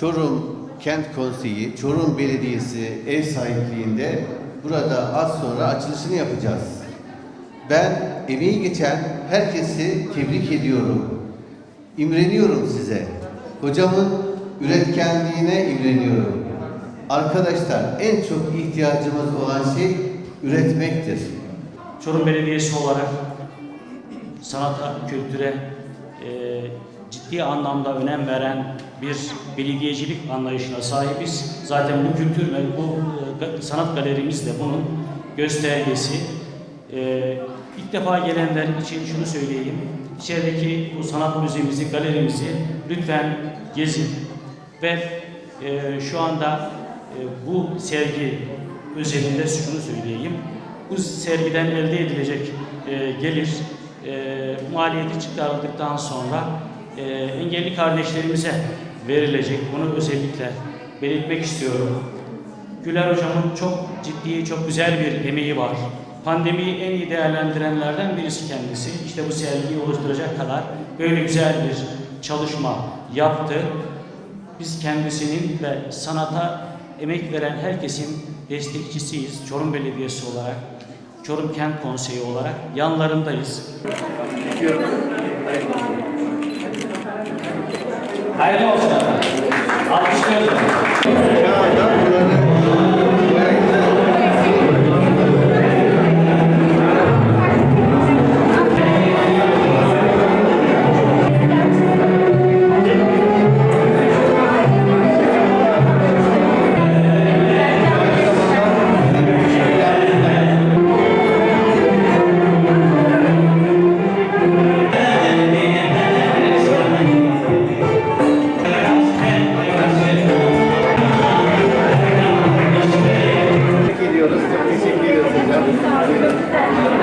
Çorum Kent Konseyi, Çorum Belediyesi ev sahipliğinde burada az sonra açılışını yapacağız. Ben emeği geçen herkesi tebrik ediyorum. İmreniyorum size. Hocamın üretkenliğine imreniyorum. Arkadaşlar en çok ihtiyacımız olan şey üretmektir. Çorum Belediyesi olarak sanata, kültüre e, ciddi anlamda önem veren bir belediyecilik anlayışına sahibiz. Zaten bu kültür ve bu e, sanat galerimiz de bunun göstergesi. E, ilk defa gelenler için şunu söyleyeyim. İçerideki bu sanat müzemizi, galerimizi lütfen gezin. Ve e, şu anda e, bu sergi özelinde şunu söyleyeyim. Bu sergiden elde edilecek gelir maliyeti çıkarıldıktan sonra e, engelli kardeşlerimize verilecek. Bunu özellikle belirtmek istiyorum. Güler Hocam'ın çok ciddi, çok güzel bir emeği var. Pandemiyi en iyi değerlendirenlerden birisi kendisi. İşte bu sergiyi oluşturacak kadar böyle güzel bir çalışma yaptı. Biz kendisinin ve sanata emek veren herkesin destekçisiyiz. Çorum Belediyesi olarak, Çorum Kent Konseyi olarak yanlarındayız. Hayırlı olsun. Alkışlıyoruz. Teşekkür ederim.